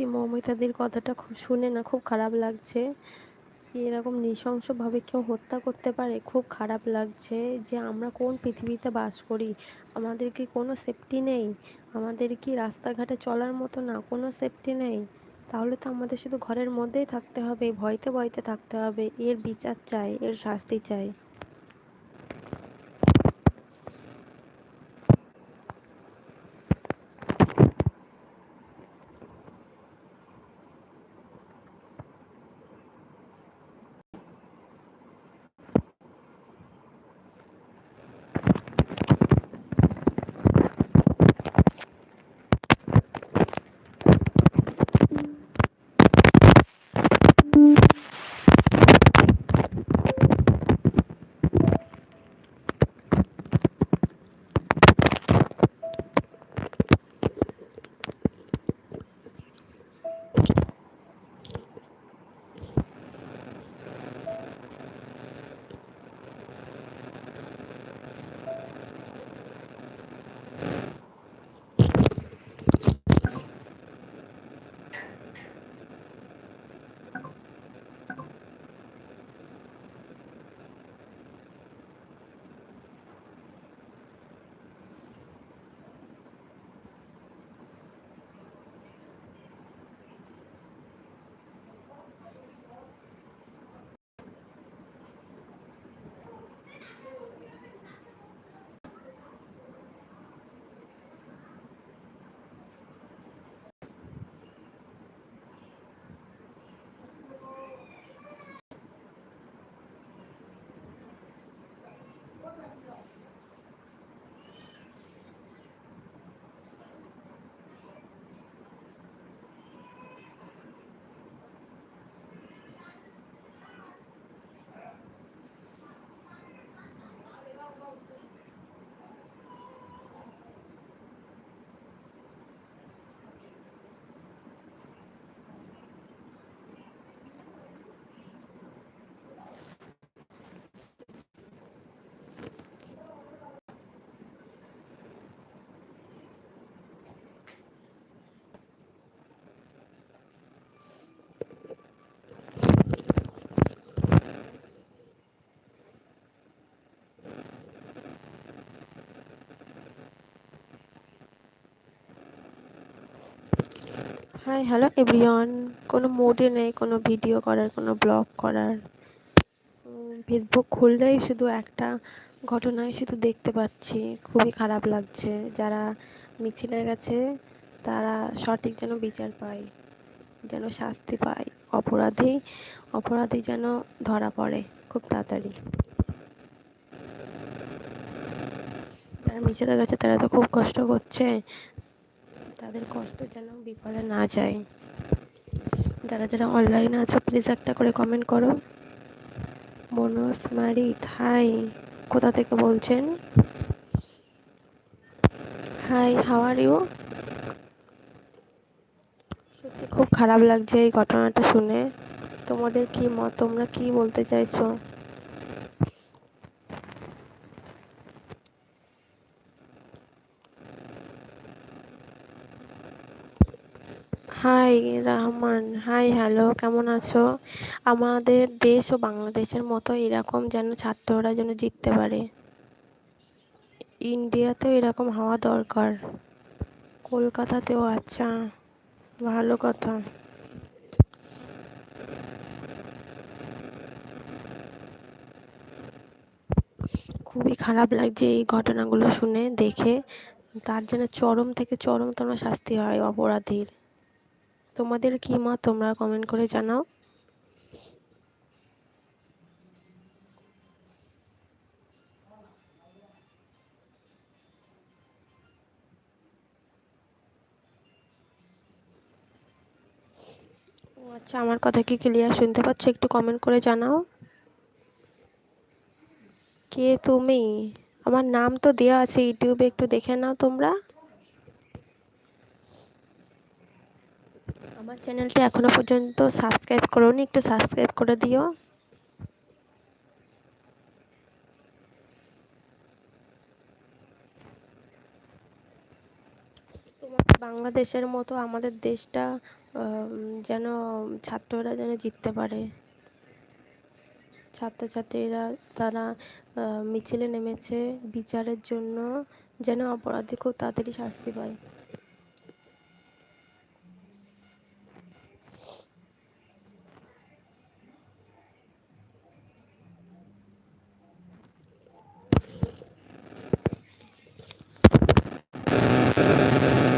সত্যি মৌমিতাদির কথাটা খুব শুনে না খুব খারাপ লাগছে। এরকম নৃশংসভাবে কেউ হত্যা করতে পারে, খুব খারাপ লাগছে যে আমরা কোন পৃথিবীতে বাস করি। আমাদের কি কোনো সেফটি নেই? আমাদের কি রাস্তাঘাটে চলার মতো না কোনো সেফটি নেই? তাহলে তো আমাদের শুধু ঘরের মধ্যেই থাকতে হবে, ভয়তে ভয়তে থাকতে হবে। এর বিচার চাই, এর শাস্তি চাই। হাই হ্যালো এভরিওয়ান কোনো মোডে নেই, কোনো ভিডিও করার, কোনো ব্লগ করার। ফেসবুক খুললেই শুধু একটা ঘটনাই শুধু দেখতে পাচ্ছি। খুবই খারাপ লাগছে। যারা মিছিলে গেছে তারা সঠিক যেন বিচার পায়, যেন শাস্তি পায়। অপরাধী অপরাধী যেন ধরা পড়ে খুব তাড়াতাড়ি। যারা মিছিলে গেছে তারা তো খুব কষ্ট করছে। তাদের কষ্ট যেন বিফলে না যায়। যারা যারা অনলাইনে আছো প্লিজ একটা করে কমেন্ট করো। মনোজ মারিত হাই কোথা থেকে বলছেন? হাই হাউ আর ইউ সত্যি খুব খারাপ লাগছে এই ঘটনাটা শুনে। তোমাদের কি মত? তোমরা কি বলতে চাইছো? হাই রহমান হাই হ্যালো কেমন আছো? আমাদের দেশ ও বাংলাদেশের মতো এরকম যেন ছাত্ররা যেন জিততে পারে। ইন্ডিয়াতেও এরকম হওয়া দরকার। কলকাতাতেও আচ্ছা ভালো কথা। খুবই খারাপ লাগছে এই ঘটনাগুলো শুনে, দেখে। তার যেন চরম থেকে চরমতম শাস্তি হয় অপরাধীর। তোমাদের কি মত? তোমরা কমেন্ট করে জানাও। আচ্ছা আমার কথা কি ক্লিয়ার শুনতে পাচ্ছ? একটু কমেন্ট করে জানাও। কে তুমি? আমার নাম তো দেওয়া আছে, ইউটিউবে একটু দেখে নাও তোমরা। আমার চ্যানেলটা এখনও পর্যন্ত সাবস্ক্রাইব করোনি, একটু সাবস্ক্রাইব করে দিও। বাংলাদেশের মতো আমাদের দেশটা যেন ছাত্ররা যেন জিততে পারে। ছাত্রছাত্রীরা তারা মিছিলে নেমেছে, বিচারের জন্য যেন অপরাধী খুব তাড়াতাড়ি শাস্তি পায়। you